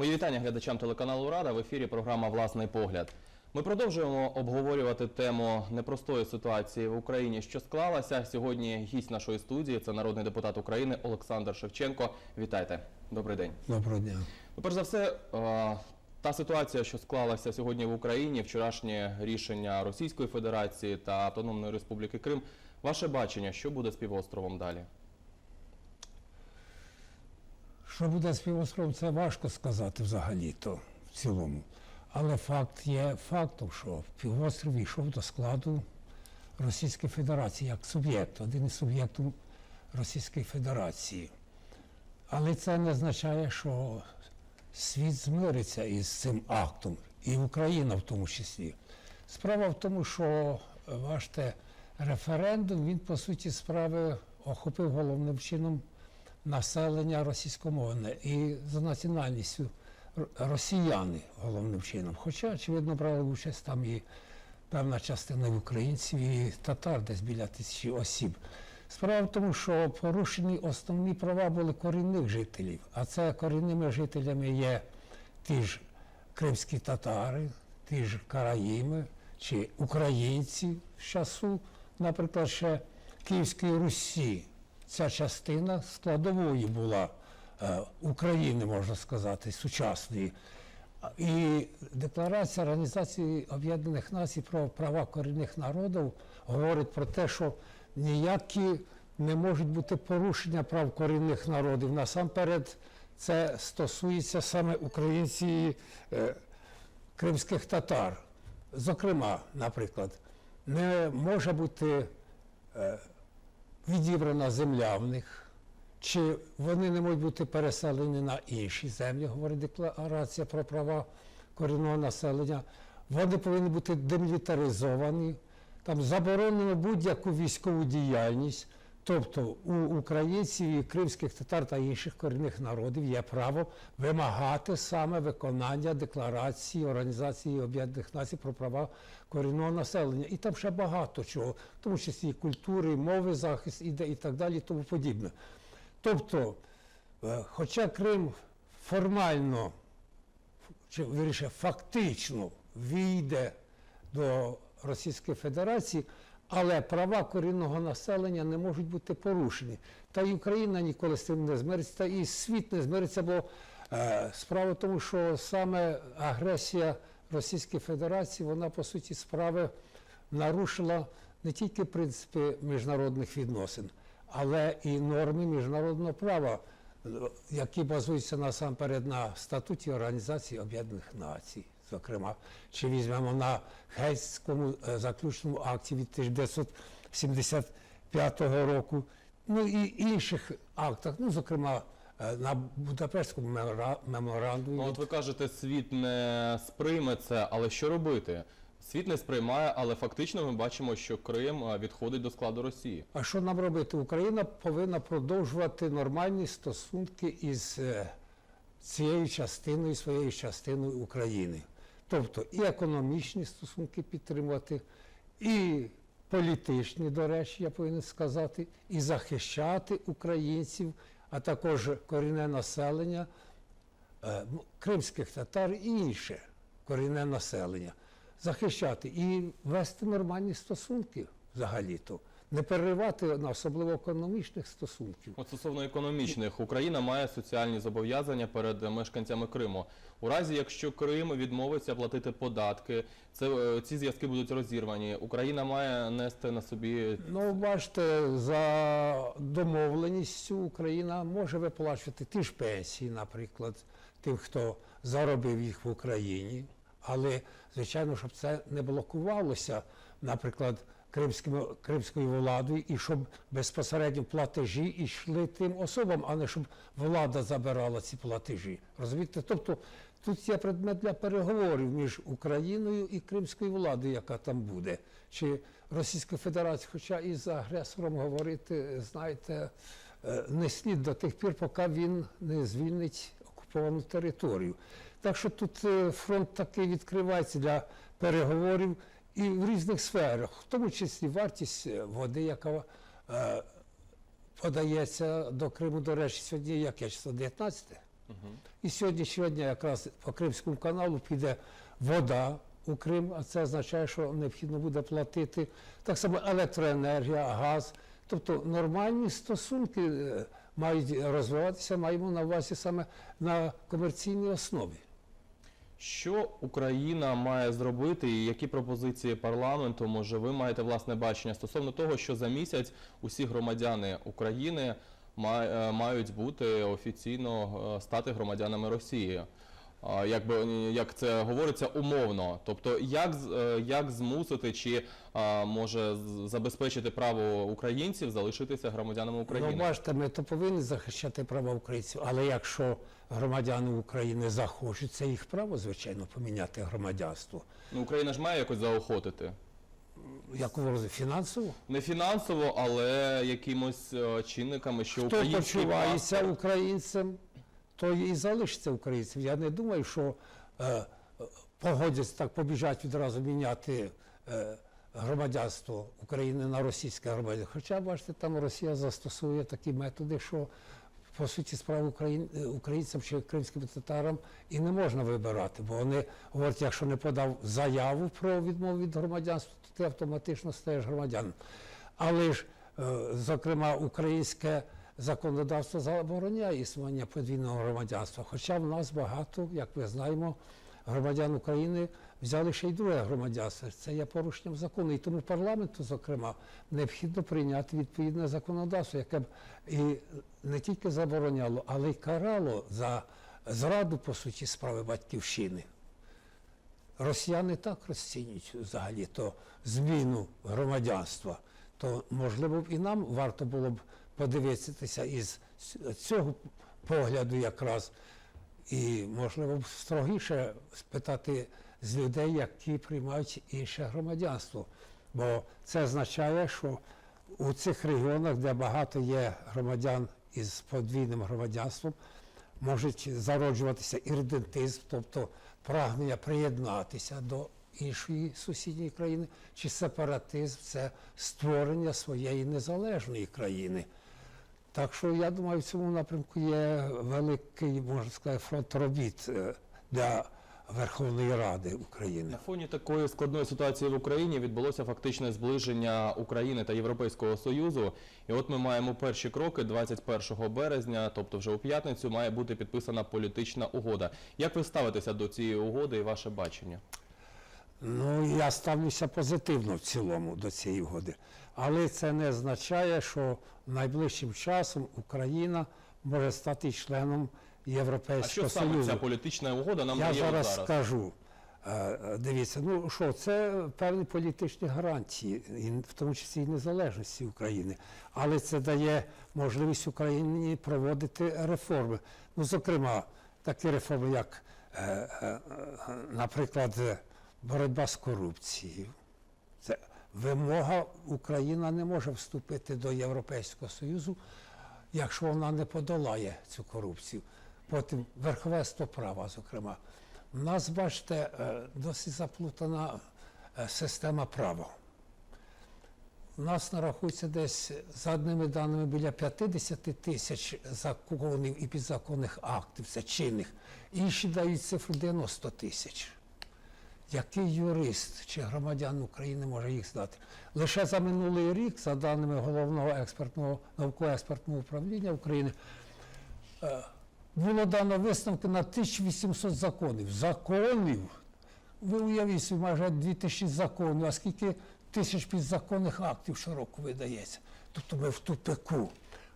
Мої вітання глядачам телеканалу Рада в ефірі програма Власний погляд. Ми продовжуємо обговорювати тему непростої ситуації в Україні, що склалася. Сьогодні гість нашої студії це народний депутат України Олександр Шевченко. Вітайте, добрий день. Доброго дня. Ну, перш за все, е, та ситуація, що склалася сьогодні в Україні, вчорашнє рішення Російської Федерації та Автономної Республіки Крим. Ваше бачення, що буде з півостровом далі? Що буде з півостровом, це важко сказати взагалі-то в цілому. Але факт є фактом, що півострів йшов до складу Російської Федерації як суб'єкт, один із суб'єктів Російської Федерації. Але це не означає, що світ змириться із цим актом, і Україна в тому числі. Справа в тому, що бачите, референдум, він по суті справи охопив головним чином населення російськомовне і за національністю росіяни головним чином. Хоча, очевидно, брали участь там і певна частина українців і татар, десь біля тисячі осіб. Справа в тому, що порушені основні права були корінних жителів, а це корінними жителями є ті ж кримські татари, ті ж караїми чи українці з часу, наприклад, ще Київської Русі. Ця частина складової була е, України, можна сказати, сучасної. І декларація Організації Об'єднаних Націй про права корінних народів говорить про те, що ніякі не можуть бути порушення прав корінних народів. Насамперед, це стосується саме українців е, кримських татар. Зокрема, наприклад, не може бути е, відібрана земля в них, чи вони не можуть бути переселені на інші землі, говорить декларація про права корінного населення. Вони повинні бути демілітаризовані, там заборонено будь-яку військову діяльність. Тобто у українців і кримських татар та інших корінних народів є право вимагати саме виконання декларації Організації Об'єднаних Націй про права корінного населення. І там ще багато чого, в тому числі культури, і мови захист іде і так далі, і тому подібне. Тобто, е, хоча Крим формально, чи вірніше, фактично війде до Російської Федерації, але права корінного населення не можуть бути порушені. Та й Україна ніколи з цим не змириться, та і світ не змириться, бо е, справа в тому, що саме агресія Російської Федерації, вона по суті справи нарушила не тільки принципи міжнародних відносин, але і норми міжнародного права, е, які базуються насамперед на статуті Організації Об'єднаних Націй. Зокрема, чи візьмемо на Гельському е, заключному акті від 1975 року, ну і інших актах, ну, зокрема, е, на Будапештському мемора- меморандумі. Ну, от ви кажете, світ не сприйме це, але що робити? Світ не сприймає, але фактично ми бачимо, що Крим е, відходить до складу Росії. А що нам робити? Україна повинна продовжувати нормальні стосунки із цією частиною, своєю частиною України. Тобто і економічні стосунки підтримувати, і політичні, до речі, я повинен сказати, і захищати українців, а також корінне населення, е, ну, кримських татар і інше корінне населення. Захищати і вести нормальні стосунки взагалі-то. Не переривати на особливо економічних стосунків. От стосовно економічних, Україна має соціальні зобов'язання перед мешканцями Криму. У разі, якщо Крим відмовиться платити податки, це е, ці зв'язки будуть розірвані. Україна має нести на собі Ну, бачите, за домовленістю Україна може виплачувати ті ж пенсії, наприклад, тим, хто заробив їх в Україні. Але, звичайно, щоб це не блокувалося, наприклад, кримським, кримською владою, і щоб безпосередньо платежі йшли тим особам, а не щоб влада забирала ці платежі. Розумієте? Тобто тут є предмет для переговорів між Україною і кримською владою, яка там буде. Чи Російська Федерація, хоча і з агресором говорити, знаєте, е, не слід до тих пір, поки він не звільнить окуповану територію. Так що тут е, фронт такий відкривається для переговорів і в різних сферах, в тому числі вартість води, яка е, подається до Криму, до речі, сьогодні яке число 19 І сьогодні, сьогодні якраз по Кримському каналу піде вода у Крим, а це означає, що необхідно буде платити так само електроенергія, газ. Тобто нормальні стосунки е, мають розвиватися, маємо на увазі саме на комерційній основі. Що Україна має зробити, і які пропозиції парламенту, може, ви маєте власне бачення стосовно того, що за місяць усі громадяни України е, мають бути офіційно е, стати громадянами Росії? А, Якби е, як це говориться умовно, тобто як е, як змусити чи може забезпечити право українців залишитися громадянами України? Ну, бачите, ми то повинні захищати права українців, але якщо громадяни України захочуть, це їх право, звичайно, поміняти громадянство. Ну, Україна ж має якось заохотити. Як говорили, фінансово? Не фінансово, але якимось е, чинниками, що Хто український почувається українцем, той і залишиться українцем. Я не думаю, що е, погодяться так, побіжать відразу міняти е, громадянство України на російське громадянство. Хоча, бачите, там Росія застосує такі методи, що по суті е, українцям чи кримським татарам і не можна вибирати, бо вони говорять, якщо не подав заяву про відмову від громадянства, то ти автоматично стаєш громадянином. Але ж, е, зокрема, українське законодавство забороняє існування подвійного громадянства. Хоча в нас багато, як ми знаємо, громадян України взяли ще й друге громадянство. Це є порушенням закону. І тому парламенту, зокрема, необхідно прийняти відповідне законодавство, яке б і не тільки забороняло, але й карало за зраду, по суті, справи батьківщини. Росіяни так розцінюють взагалі то зміну громадянства, то можливо і нам варто було б подивитися із цього погляду якраз, і можливо строгіше спитати з людей, які приймають інше громадянство. Бо це означає, що у цих регіонах, де багато є громадян із подвійним громадянством, можуть зароджуватися іридентизм, тобто прагнення приєднатися до іншої сусідньої країни, чи сепаратизм це створення своєї незалежної країни. Так що я думаю, в цьому напрямку є великий, можна сказати, фронт робіт е, для Верховної Ради України. На фоні такої складної ситуації в Україні відбулося фактичне зближення України та Європейського Союзу. І от ми маємо перші кроки 21 березня, тобто вже у п'ятницю, має бути підписана політична угода. Як ви ставитеся до цієї угоди і ваше бачення? Ну, я ставлюся позитивно в цілому до цієї угоди. Але це не означає, що найближчим часом Україна може стати членом А Європейського що саме ця політична угода нам Я дає зараз зараз? скажу. Е, Дивіться, ну що, це певні політичні гарантії, в тому числі і незалежності України. Але це дає можливість Україні проводити реформи. Ну, зокрема, такі реформи, як, е, е, наприклад, боротьба з корупцією. Вимога Україна не може вступити до Європейського Союзу, якщо вона не подолає цю корупцію. Потім верховенство права, зокрема. У нас, бачите, е, досить заплутана е, система права. У нас нарахується десь за одними даними біля 50 тисяч законів і підзаконних актів, це чинних. Інші дають цифру 90 тисяч. Який юрист чи громадян України може їх здати? Лише за минулий рік, за даними головного експертного науково-експертного управління України, е, було дано висновки на 1800 законів. Законів. Ви уявіть собі, майже 2000 законів, а скільки тисяч підзаконних актів щороку видається. Тобто ми в тупику.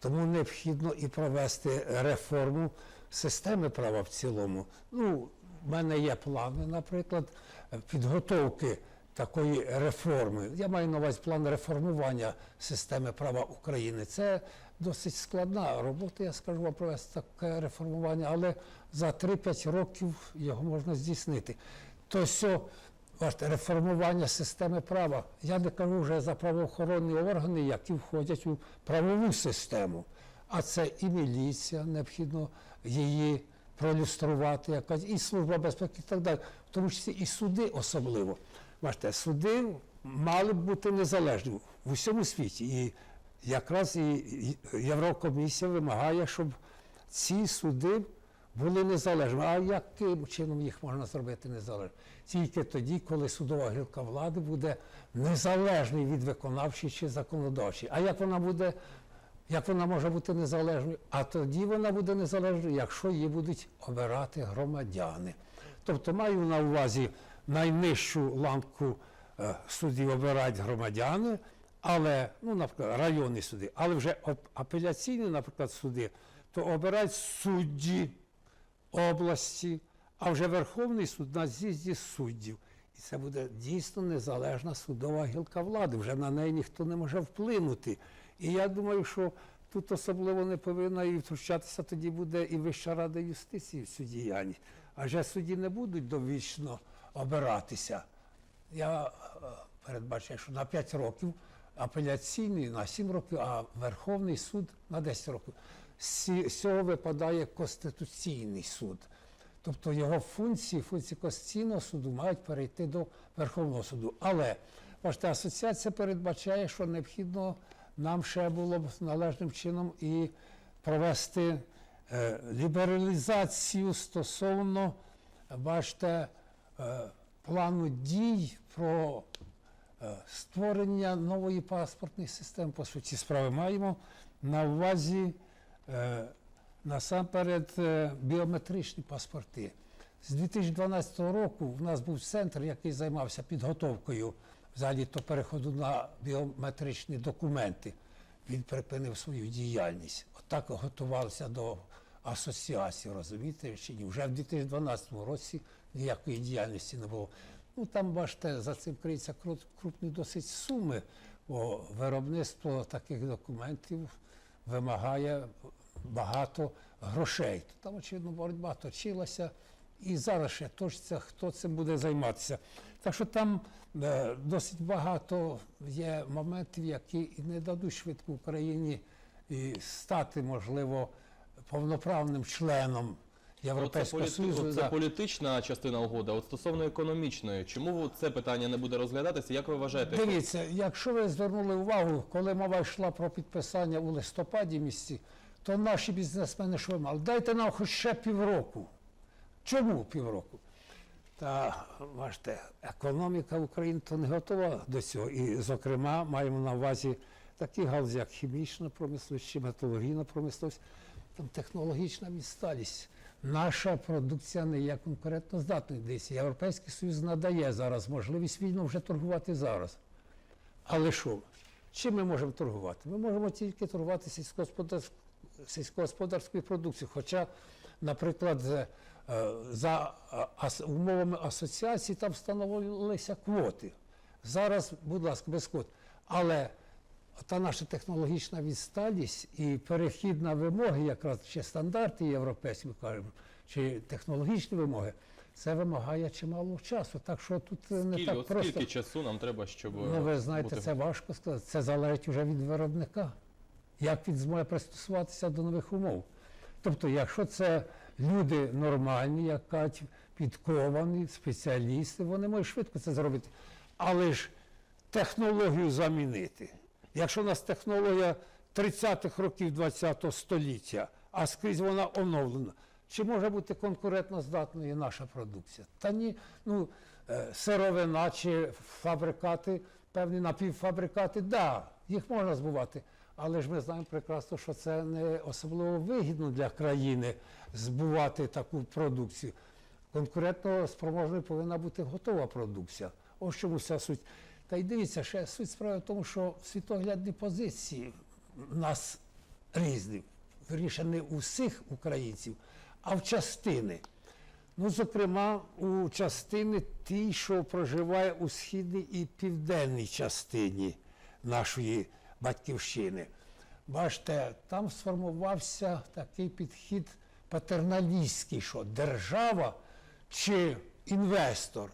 Тому необхідно і провести реформу системи права в цілому. Ну, в мене є плани, наприклад, підготовки такої реформи. Я маю на увазі план реформування системи права України. Це досить складна робота, я скажу вам провести таке реформування, але за 3-5 років його можна здійснити. То все, бачите, реформування системи права. Я не кажу вже за правоохоронні органи, які входять у правову систему. А це і міліція, необхідно її пролюструвати, якась, і служба безпеки і так далі. В тому числі і суди особливо. Бачите, суди мали б бути незалежні в усьому світі. І якраз і Єврокомісія вимагає, щоб ці суди були незалежними. А яким чином їх можна зробити незалежними? Тільки тоді, коли судова гілка влади буде незалежною від виконавчої чи законодавчої. А як вона буде, як вона може бути незалежною? А тоді вона буде незалежною, якщо її будуть обирати громадяни. Тобто маю на увазі найнижчу ланку е, суддів обирають громадяни, але, ну, наприклад, районні суди, але вже апеляційні, наприклад, суди, то обирають судді області, а вже Верховний суд на з'їзді суддів. І це буде дійсно незалежна судова гілка влади. Вже на неї ніхто не може вплинути. І я думаю, що тут особливо не повинна і втручатися тоді буде і Вища рада юстиції в цю діяльність. Адже судді не будуть довічно обиратися. Я е, передбачаю, що на 5 років апеляційний на 7 років, а Верховний суд на 10 років. З цього випадає Конституційний суд. Тобто його функції, функції Конституційного суду мають перейти до Верховного суду. Але бачите, асоціація передбачає, що необхідно нам ще було б належним чином і провести е, лібералізацію стосовно, бачите, е, плану дій про е, створення нової паспортної системи. По суті справи маємо на увазі е, насамперед е, біометричні паспорти. З 2012 року в нас був центр, який займався підготовкою взагалі то переходу на біометричні документи. Він припинив свою діяльність. Отак готувалися до асоціації, розумієте, чи ні? Вже в 2012 році ніякої діяльності не було. Ну там, бачите, за цим криються кру- крупні досить суми, бо виробництво таких документів вимагає багато грошей. Там, очевидно, боротьба точилася. І зараз ще точиться, хто цим буде займатися. Так що там е, досить багато є моментів, які і не дадуть швидко Україні і стати, можливо, повноправним членом Європейського політи... Союзу. Да. політична частина угоди. От стосовно економічної, чому це питання не буде розглядатися? Як ви вважаєте? Дивіться, якщо ви звернули увагу, коли мова йшла про підписання у листопаді місці, то наші бізнесмени що мали? Дайте нам хоч ще півроку. Чому півроку? Та бачите, економіка України то не готова до цього. І, зокрема, маємо на увазі такі галузі, як хімічна промисловість чи металургійна промисловість, там технологічна відсталість. Наша продукція не є конкурентно здатною. Десь Європейський Союз надає зараз можливість вільно вже торгувати зараз. Але що? Чим ми можемо торгувати? Ми можемо тільки торгувати сільськогосподарськ- сільськогосподарською продукцією. Хоча, наприклад, е, за е, умовами асоціації там встановилися квоти. Зараз, будь ласка, без квот. Але та наша технологічна відсталість і перехід на вимоги, якраз чи стандарти європейські, кажемо, чи технологічні вимоги, це вимагає чимало часу. Так що тут е, не Скільки, так от просто. скільки часу нам треба, щоб Ну, ви знаєте, бути... це важко сказати. Це залежить вже від виробника. Як він зможе пристосуватися до нових умов. Тобто, якщо це люди нормальні, як кажуть, підковані, спеціалісти, вони можуть швидко це зробити. Але ж технологію замінити. Якщо у нас технологія 30-х років ХХ століття, а скрізь вона оновлена, чи може бути конкурентно здатною наша продукція? Та ні, ну, е, сировина чи фабрикати, певні напівфабрикати, да, їх можна збувати. Але ж ми знаємо прекрасно, що це не особливо вигідно для країни збувати таку продукцію. Конкурентно спроможною повинна бути готова продукція. Ось чому вся суть. Та й дивіться, ще суть справи в тому, що світоглядні позиції нас різні. Вірніше, не у всіх українців, а в частини. Ну, зокрема, у частини ті, що проживає у східній і південній частині нашої батьківщини. Бачите, там сформувався такий підхід патерналістський, що держава чи інвестор.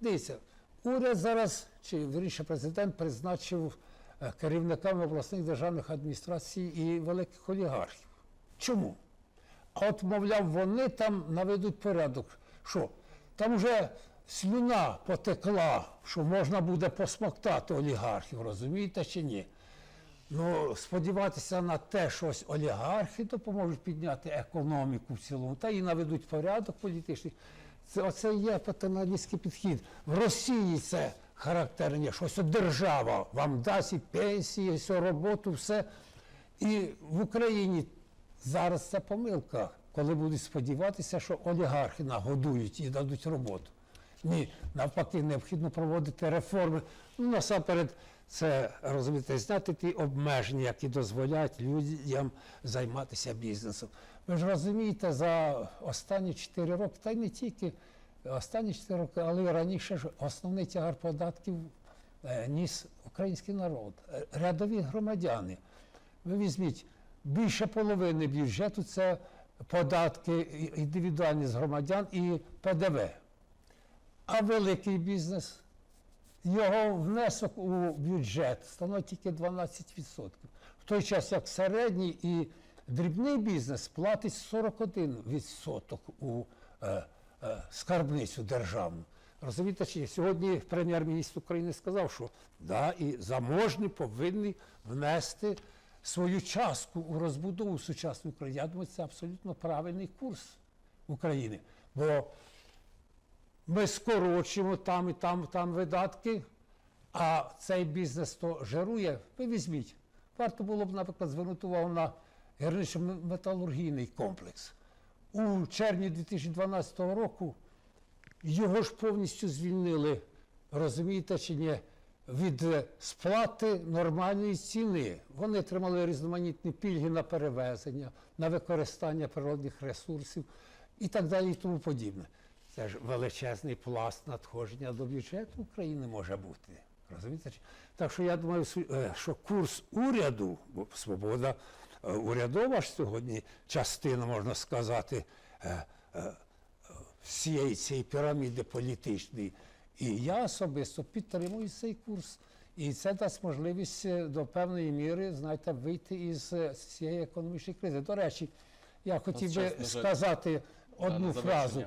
Дивіться, уряд зараз, чи вірніше президент призначив е, керівниками обласних державних адміністрацій і великих олігархів. Чому? А от, мовляв, вони там наведуть порядок. Що? Там вже слюна потекла, що можна буде посмоктати олігархів, розумієте чи ні? Ну, сподіватися на те, що ось олігархи допоможуть підняти економіку в цілому, та і наведуть порядок політичний. Це оце є патерналістський підхід. В Росії це характерне, що ось держава вам дасть і пенсії, і всю роботу, все. І в Україні зараз це помилка, коли будуть сподіватися, що олігархи нагодують і дадуть роботу. Ні, навпаки, необхідно проводити реформи. Ну, насамперед, це розумієте, зняти ті обмеження, які дозволяють людям займатися бізнесом. Ви ж розумієте, за останні 4 роки, та й не тільки останні 4 роки, але й раніше ж основний тягар податків е, ніс український народ, е, рядові громадяни. Ви візьміть, більше половини бюджету це податки індивідуальні з громадян і ПДВ. А великий бізнес, його внесок у бюджет становить тільки 12%. В той час як середній і дрібний бізнес платить 41% у е, е, скарбницю державну. Розумієте, чи сьогодні прем'єр-міністр України сказав, що да, і заможні повинні внести свою частку у розбудову сучасної України. Я думаю, це абсолютно правильний курс України. Бо ми скорочуємо там і там, там видатки, а цей бізнес то жирує. Ви візьміть. Варто було б, наприклад, звернути увагу на гірничо-металургійний комплекс. У червні 2012 року його ж повністю звільнили, розумієте чи ні, від е, сплати нормальної ціни. Вони отримали різноманітні пільги на перевезення, на використання природних ресурсів і так далі, і тому подібне. Це ж величезний пласт надходження до бюджету України може бути. Розумієте? Так що я думаю, е, що курс уряду, бо свобода е, урядова ж сьогодні частина, можна сказати, е, всієї цієї піраміди політичної. І я особисто підтримую цей курс. І це дасть можливість до певної міри, знаєте, вийти із цієї економічної кризи. До речі, я хотів би сказати одну фразу.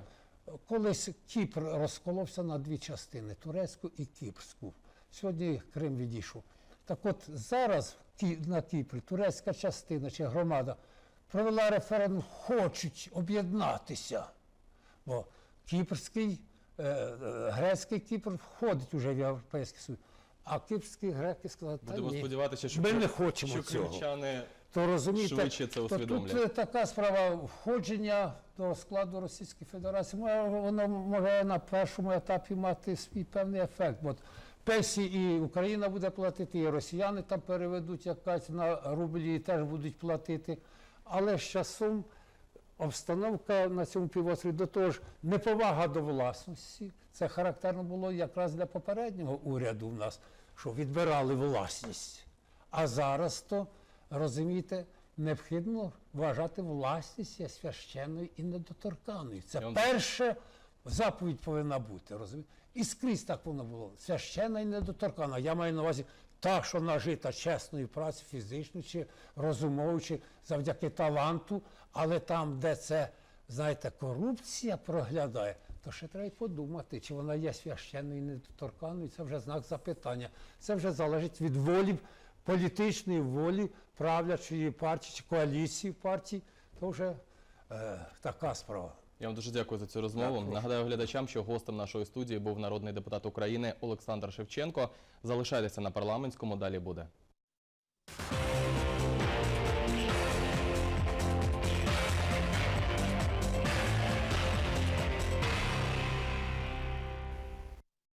Колись Кіпр розколовся на дві частини турецьку і кіпрську. Сьогодні Крим відійшов. Так от зараз на Кіпрі турецька частина чи громада провела референдум, хочуть об'єднатися. Бо Кіпрський, е, е, грецький Кіпр входить уже в Європейський Союз. А кіпрські греки сказали, Будемо ні, сподіватися, що ми не хочемо що цього. То розумієте, швидше це то тут е, така справа входження до складу Російської Федерації, може, воно може на першому етапі мати свій певний ефект. Бо пенсії і Україна буде платити, і росіяни там переведуть якась на рублі і теж будуть платити. Але з часом обстановка на цьому півострові до того ж неповага до власності. Це характерно було якраз для попереднього уряду в нас, що відбирали власність. А зараз то, розумієте, необхідно вважати власність священною і недоторканою. Це Я перша заповідь повинна бути, розумієте? І скрізь так воно було. Священна і недоторкана. Я маю на увазі та, що нажита чесною працею, фізично чи розумово, чи завдяки таланту, але там, де це, знаєте, корупція проглядає, то ще треба й подумати, чи вона є священною і недоторканою. Це вже знак запитання. Це вже залежить від волі, політичної волі правлячої партії чи коаліції партій. То вже е, така справа. Я вам дуже дякую за цю розмову. Дякую. Нагадаю глядачам, що гостем нашої студії був народний депутат України Олександр Шевченко. Залишайтеся на парламентському, далі буде.